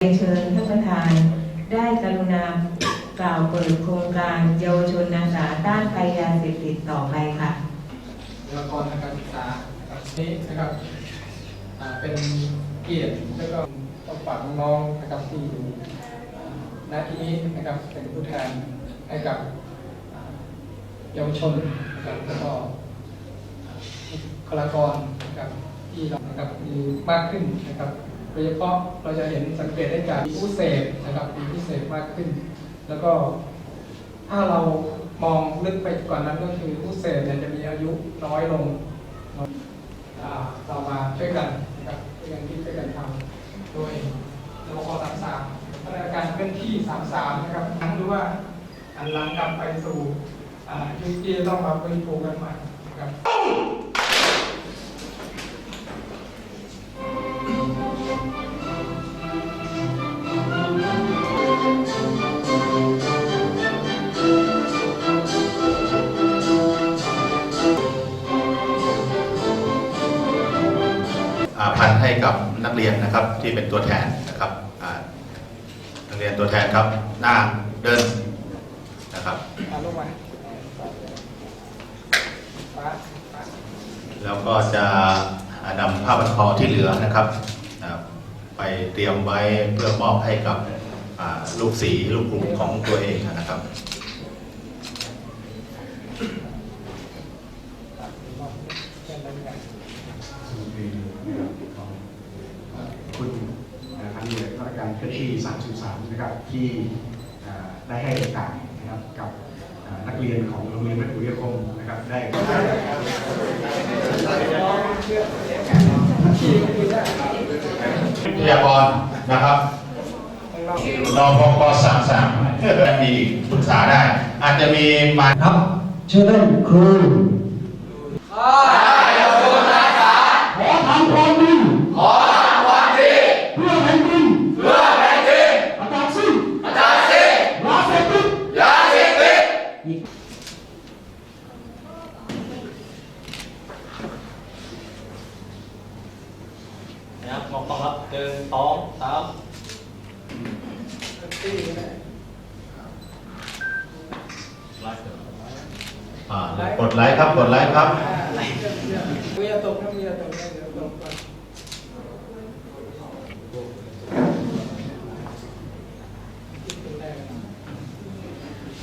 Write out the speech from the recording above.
เชิญท่านประธานได้กรุณากล่าวเปิดโครงการเยาวชนอาสาต้านภัยยาเสพติดต่อไปค่ะบุคลากรทางการศึกษานะครับนี้นะครับเป็นเกียรติแล้วก็ต้องฝากน้องๆนะครับที่อยู่หน้าที่นี้นะครับเป็นผู้แทนให้กับเยาวชนนะครับแล้วก็บุคลากรนะครับที่เรานะครับมีมากขึ้นนะครับ โดยเฉพาะเราจะเห็นสังเกตได้จากผู้เสพนะครับมีผู้เสพมากขึ้น แล้วก็ถ้าเรามองลึกไปกว่านั้นก็คือผู้เสพเนี่ยจะมีอายุน้อยลงอ่าเรามาช่วยกันนะครับช่วยกันคิดช่วยกันทำโดยรบกสามสามพัฒนาการเคลื่อนที่สามสามนะครับทั้งรู้ว่าอันหลังกลับไปสู่ยุคที่ต้องมาฟื้นฟูกันใหม่นะครับ ให้กับนักเรียนนะครับที่เป็นตัวแทนนะครับนักเรียนตัวแทนครับหน้าเดินนะครับแล้วก็จะนำผ้าพันคอที่เหลือนะครับ ไปเตรียมไว้เพื่อมอบให้กับลูกสีลูกกลุ่มของตัวเองนะครับ เช่นนั้นกัน คุณพันเรือ ข้าราชการเคลื่อนที่303นะครับที่ได้ให้โอกาสนะครับกับนักเรียนของโรงเรียนแม่ปุ๋ยคมนะครับได้วิทยากรนะครับนพกสามสามมีปรึกษาได้ อาจจะมีมาครับชื่อเล่นครูขอทำความดีขอทำความดีเพื่อแผ่นดินเพื่อแผ่นดินประกาศสิ้นประกาศสิ้นยาเสพติดยาเสพติด นะครับมองฟัง ครับหนึ่งสองสามอ่ากดไลค์ครับ กดไลค์ครับ